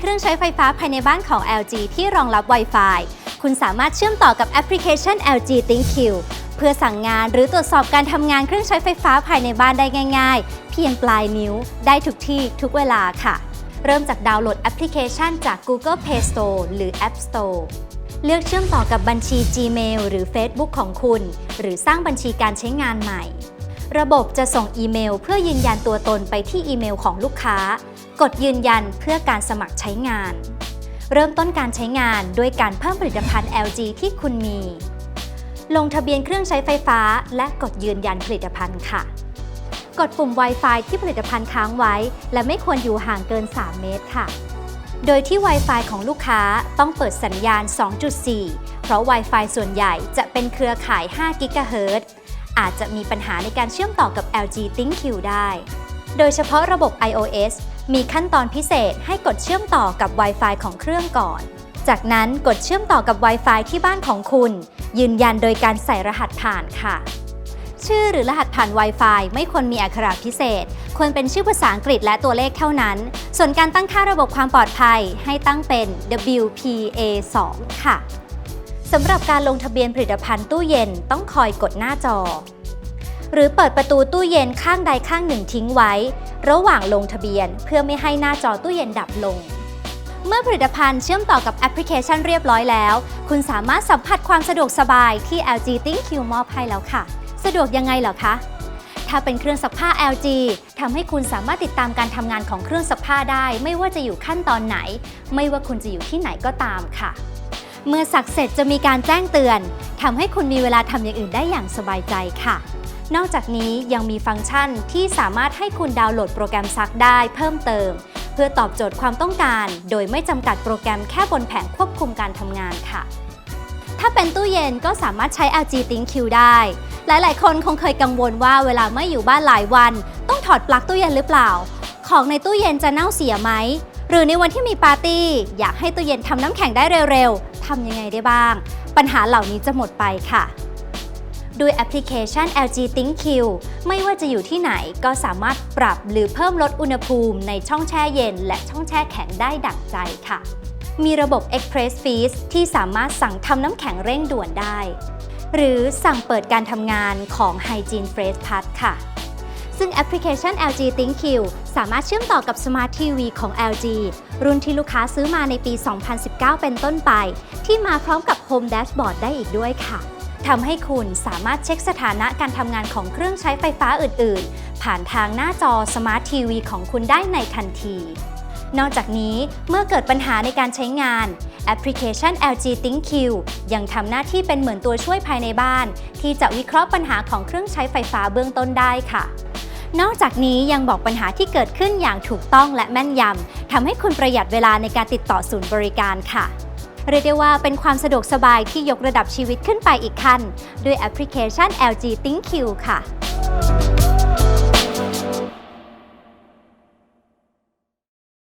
เครื่องใช้ไฟฟ้าภายในบ้านของ LG ที่รองรับ Wi-Fi คุณสามารถเชื่อมต่อกับแอปพลิเคชัน LG ThinkQ เพื่อสั่งงานหรือตรวจสอบการทำงานเครื่องใช้ไฟฟ้าภายในบ้านได้ง่ายๆ เพียงปลายนิ้วได้ทุกที่ทุกเวลาค่ะ เริ่มจากดาวน์โหลดแอปพลิเคชันจาก Google Play Store หรือ App Store เลือกเชื่อมต่อกับบัญชี Gmail หรือ Facebook ของคุณ หรือสร้างบัญชีการใช้งานใหม่ ระบบจะส่งอีเมล เพื่อยืนยันตัวตนไปที่อีเมลของลูกค้า กดยืนยันเพื่อการสมัครใช้งาน เริ่มต้นการใช้งานด้วยการเพิ่มผลิตภัณฑ์ LG ที่คุณมี ลงทะเบียนเครื่องใช้ไฟฟ้า และกดยืนยันผลิตภัณฑ์ค่ะ กดปุ่ม Wi-Fi ที่ผลิตภัณฑ์ค้างไว้ และไม่ควรอยู่ห่างเกิน 3 เมตรค่ะ โดยที่ Wi-Fi ของลูกค้าต้องเปิดสัญญาณ 2.4 เพราะ Wi-Fi ส่วนใหญ่จะเป็นเครือข่าย5 GHz อาจจะมีปัญหาในการเชื่อมต่อกับ LG ThinkQ ได้ โดยเฉพาะระบบ iOS มีขั้นตอนพิเศษให้กดเชื่อมต่อกับ Wi-Fi ของเครื่องก่อน จากนั้นกดเชื่อมต่อกับ Wi-Fi ที่บ้านของคุณ ยืนยันโดยการใส่รหัสผ่านค่ะ ชื่อหรือรหัสผ่าน Wi-Fi ไม่ควรมีอักขระพิเศษ ควรเป็นชื่อภาษาอังกฤษและตัวเลขเท่านั้น ส่วนการตั้งค่าระบบความปลอดภัยให้ตั้งเป็น WPA2 ค่ะสำหรับการลงทะเบียนผลิตภัณฑ์ตู้เย็นต้องคอยกดหน้าจอ หรือเปิดประตูตู้เย็นข้างใดข้างหนึ่งทิ้งไว้ ระหว่างลงทะเบียน เพื่อไม่ให้หน้าจอตู้เย็นดับลง เมื่อผลิตภัณฑ์เชื่อมต่อกับแอปพลิเคชันเรียบร้อยแล้ว คุณสามารถสัมผัสความสะดวกสบายที่ LG ThinkQ มอบให้แล้วค่ะ สะดวกยังไงเหรอคะถ้าเป็นเครื่องซักผ้า LG ทำให้คุณสามารถติดตามการทำงานของเครื่องซักผ้าได้ ไม่ว่าจะอยู่ขั้นตอนไหน ไม่ว่าคุณจะอยู่ที่ไหนก็ตามค่ะ เมื่อสักเสร็จจะมีการแจ้งเตือนทำให้คุณมีเวลาทำอย่างอื่นได้อย่างสบายใจค่ะ นอกจากนี้ยังมีฟังก์ชันที่สามารถให้คุณดาวน์โหลดโปรแกรมซักได้เพิ่มเติม เพื่อตอบโจทย์ความต้องการ โดยไม่จำกัดโปรแกรมแค่บนแผงควบคุมการทำงานค่ะ ถ้าเป็นตู้เย็นก็สามารถใช้ LG ThinQ ได้ หลายๆ คนคงเคยกังวลว่าเวลาไม่อยู่บ้านหลายวัน ต้องถอดปลั๊กตู้เย็นหรือเปล่า ของในตู้เย็นจะเน่าเสียไหมหรือในวันที่มีปาร์ตี้ อยากให้ตู้เย็นทำน้ำแข็งได้เร็วๆทำยังไงได้บ้าง ปัญหาเหล่านี้จะหมดไปค่ะ ด้วยแอปพลิเคชัน LG ThinkQ ไม่ว่าจะอยู่ที่ไหนก็สามารถปรับหรือเพิ่มลดอุณหภูมิในช่องแช่เย็น และช่องแช่แข็งได้ดั่งใจค่ะ มีระบบ Express Freeze ที่สามารถสั่งทำน้ำแข็งเร่งด่วนได้ หรือสั่งเปิดการทำงานของ Hygiene Fresh Plus ค่ะ ซึ่งแอปพลิเคชัน LG ThinkQ สามารถเชื่อมต่อกับ Smart TV ของ LG รุ่นที่ลูกค้าซื้อมาในปี 2019 เป็นต้นไป ที่มาพร้อมกับ Home Dashboard ได้อีกด้วยค่ะ ทำให้คุณสามารถเช็คสถานะการทำงานของเครื่องใช้ไฟฟ้าอื่น ๆ ผ่านทางหน้าจอ Smart TV ของคุณได้ในทันที นอกจากนี้เมื่อเกิดปัญหาในการใช้งาน แอปพลิเคชัน LG ThinkQ ยังทำหน้าที่เป็นเหมือนตัวช่วยภายในบ้าน ที่จะวิเคราะห์ปัญหาของเครื่องใช้ไฟฟ้าเบื้องต้นได้ค่ะ นอกจากนี้ยังบอกปัญหาที่เกิดขึ้นอย่างถูกต้องและแม่นยำทำให้คุณประหยัดเวลาในการติดต่อศูนย์บริการค่ะ เรียกได้ว่าเป็นความสะดวกสบายที่ยกระดับชีวิตขึ้นไปอีกขั้น ด้วยแอปพลิเคชัน LG ThinkQ ค่ะ